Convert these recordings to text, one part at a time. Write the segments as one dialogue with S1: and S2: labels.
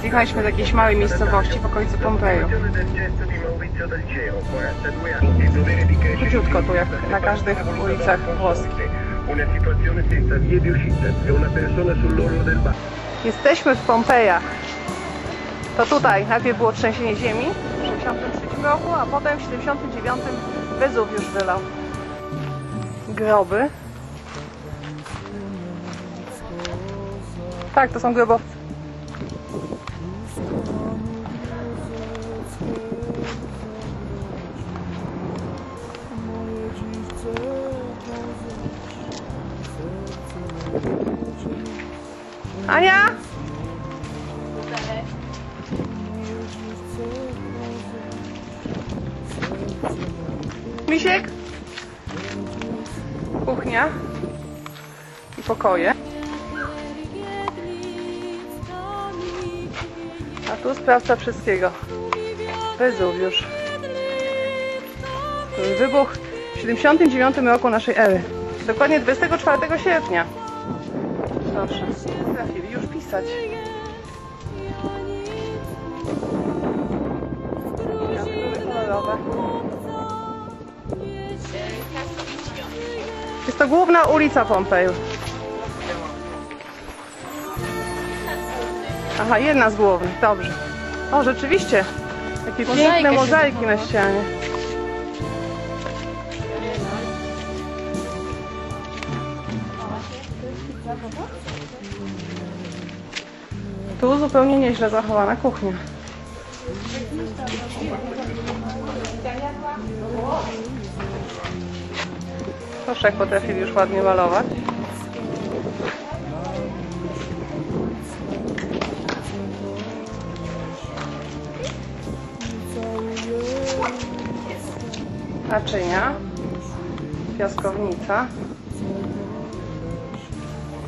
S1: Zjechaliśmy do jakiejś małej miejscowości w okolicy Pompeju. Króciutko tu, jak na każdych ulicach włoskich. Jesteśmy w Pompejach. To tutaj najpierw było trzęsienie ziemi w 1963 roku, a potem w 1979 Wezuwiusz wylał. Groby. Tak, to są grobowce. Ania? Misiek? Kuchnia i pokoje. A tu sprawca wszystkiego. Wezuwiusz. Wybuch w 79 roku naszej ery. Dokładnie 24 sierpnia. Proszę. Kolorowe. Jest to główna ulica Pompeju. Aha, jedna z głównych, dobrze. O, rzeczywiście. Jakie
S2: Mozaika
S1: piękne mozaiki na ścianie. Tu zupełnie nieźle zachowana kuchnia. Proszę, jak potrafili już ładnie malować. Naczynia. Piaskownica.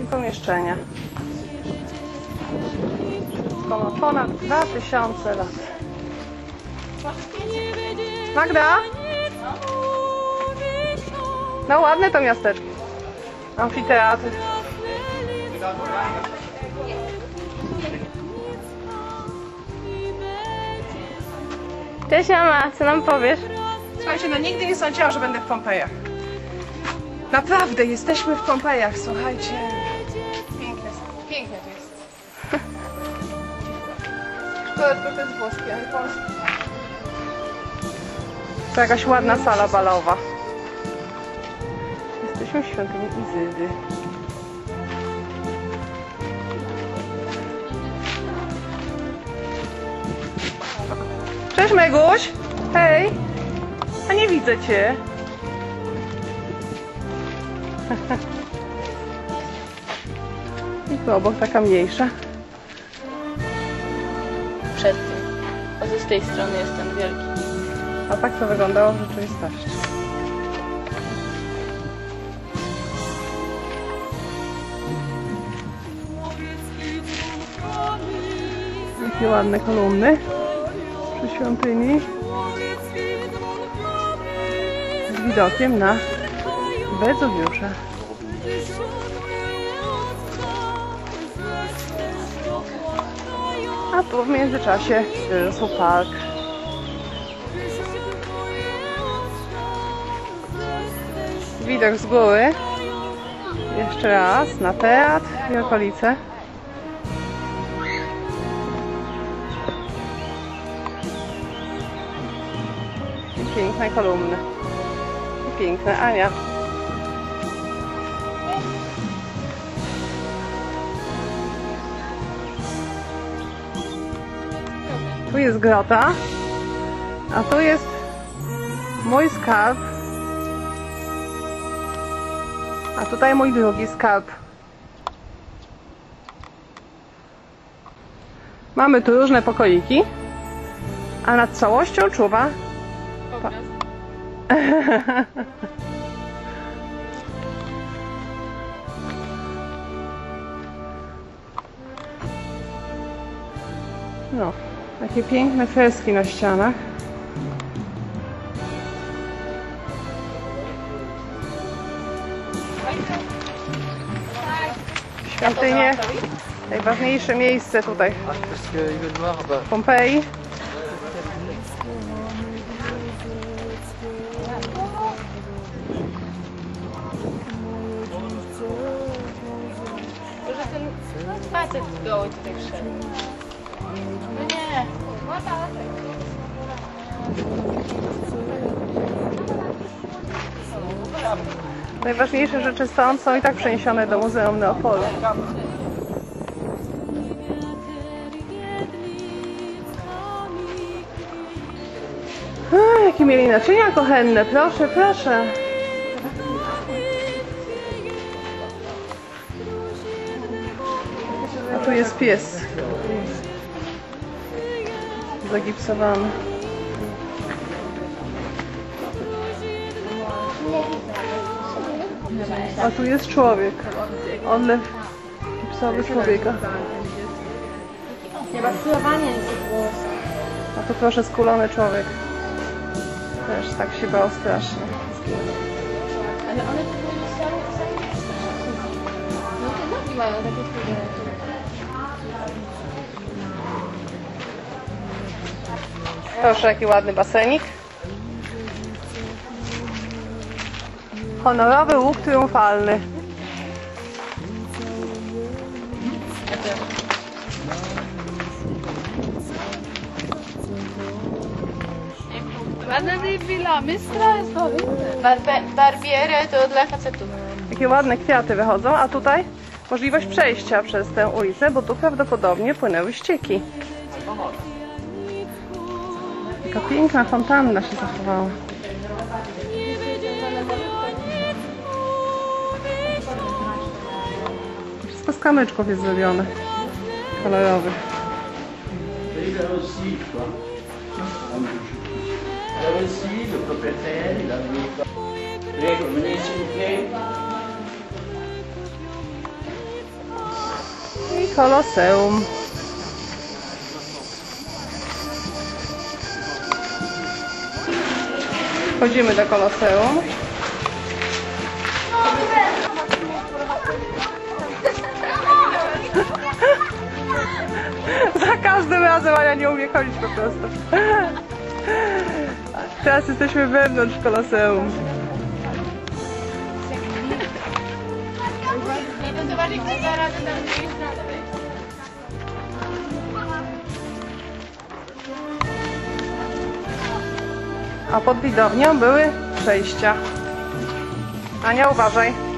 S1: I pomieszczenia. Wszystko ma ponad 2000 lat. Magda? No ładne to miasteczko. Amfiteatr.
S2: Cześć mama, co nam powiesz?
S1: Słuchajcie, no nigdy nie sądziłam, że będę w Pompejach. Naprawdę, jesteśmy w Pompejach, słuchajcie. To jest włoskie, a nie polskie. To jakaś ładna sala balowa. Jesteśmy w świątyni Izydy. Cześć Meguś! Hej! A nie widzę cię. I tu obok taka mniejsza.
S2: A z tej strony jest ten wielki.
S1: A tak to wyglądało w rzeczywistości. Jakie ładne kolumny przy świątyni z widokiem na Wezuwiusza. A tu w międzyczasie wyrósł park. Widok z góry. Jeszcze raz na teatr i okolice. Piękne kolumny. Piękne Ania. Tu jest grota, a tu jest mój skarb. A tutaj mój drugi skarb. Mamy tu różne pokoiki, a nad całością czuwa
S2: Obraz.
S1: No, takie piękne freski na ścianach. Świątynię Najważniejsze miejsce tutaj w Pompeji.
S2: Że ten facet goły tutaj wszedł. Nie.
S1: Najważniejsze rzeczy stąd są i tak przeniesione do Muzeum Neapolu. A, jakie mieli naczynia kochenne, proszę, proszę. A tu jest pies. Zagipsowany. A tu jest człowiek. Odlew gipsowy człowieka.
S2: Chyba sklowanie
S1: A tu proszę skulony człowiek. Też tak się bał strasznie.
S2: Ale one same No te nogi mają takie które.
S1: Proszę, jaki ładny basenik. Honorowy łuk triumfalny.
S2: Ładna villa, mistra jest Barbiere to dla facetów.
S1: Jakie ładne kwiaty wychodzą, a tutaj możliwość przejścia przez tę ulicę, bo tu prawdopodobnie płynęły ścieki. Taka piękna fontanna się zachowała. Wszystko z kamyczków jest zrobione. Kolorowych. I koloseum. Wchodzimy do koloseum. Za każdym razem Ania nie umie chodzić po prostu. Teraz jesteśmy wewnątrz koloseum.
S2: Idę zobaczyć, czy da radę na lewej.
S1: A pod widownią były przejścia. Ania, uważaj.